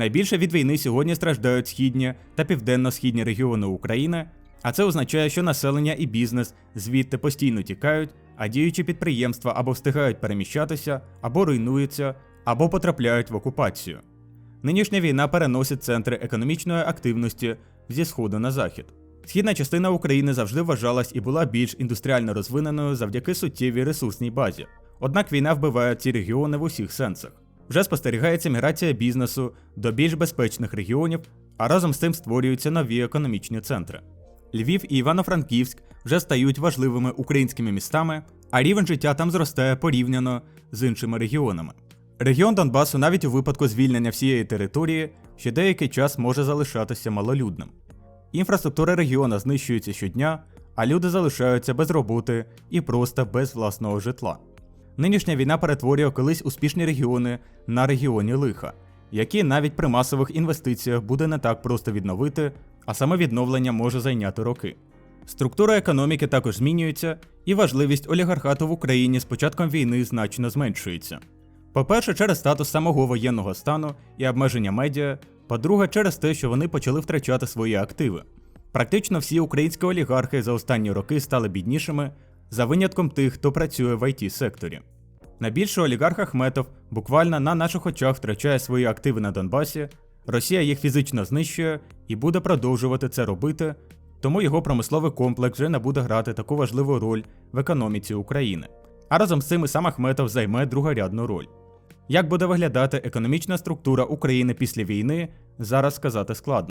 Найбільше від війни сьогодні страждають східні та південно-східні регіони України, а це означає, що населення і бізнес звідти постійно тікають, а діючі підприємства або встигають переміщатися, або руйнуються, або потрапляють в окупацію. Нинішня війна переносить центри економічної активності зі сходу на захід. Східна частина України завжди вважалась і була більш індустріально розвиненою завдяки суттєвій ресурсній базі. Однак війна вбиває ці регіони в усіх сенсах. Вже спостерігається міграція бізнесу до більш безпечних регіонів, а разом з цим створюються нові економічні центри. Львів і Івано-Франківськ вже стають важливими українськими містами, а рівень життя там зростає порівняно з іншими регіонами. Регіон Донбасу навіть у випадку звільнення всієї території ще деякий час може залишатися малолюдним. Інфраструктура регіону знищується щодня, а люди залишаються без роботи і просто без власного житла. Нинішня війна перетворює колись успішні регіони на регіоні лиха, які навіть при масових інвестиціях буде не так просто відновити, а саме відновлення може зайняти роки. Структура економіки також змінюється, і важливість олігархату в Україні з початком війни значно зменшується. По-перше, через статус самого воєнного стану і обмеження медіа, по-друге, через те, що вони почали втрачати свої активи. Практично всі українські олігархи за останні роки стали біднішими, за винятком тих, хто працює в it секторі. Найбільше олігарх Ахметов буквально на наших очах втрачає свої активи на Донбасі, Росія їх фізично знищує і буде продовжувати це робити, тому його промисловий комплекс вже не буде грати таку важливу роль в економіці України. А разом з цим і сам Ахметов займе другорядну роль. Як буде виглядати економічна структура України після війни, зараз сказати складно.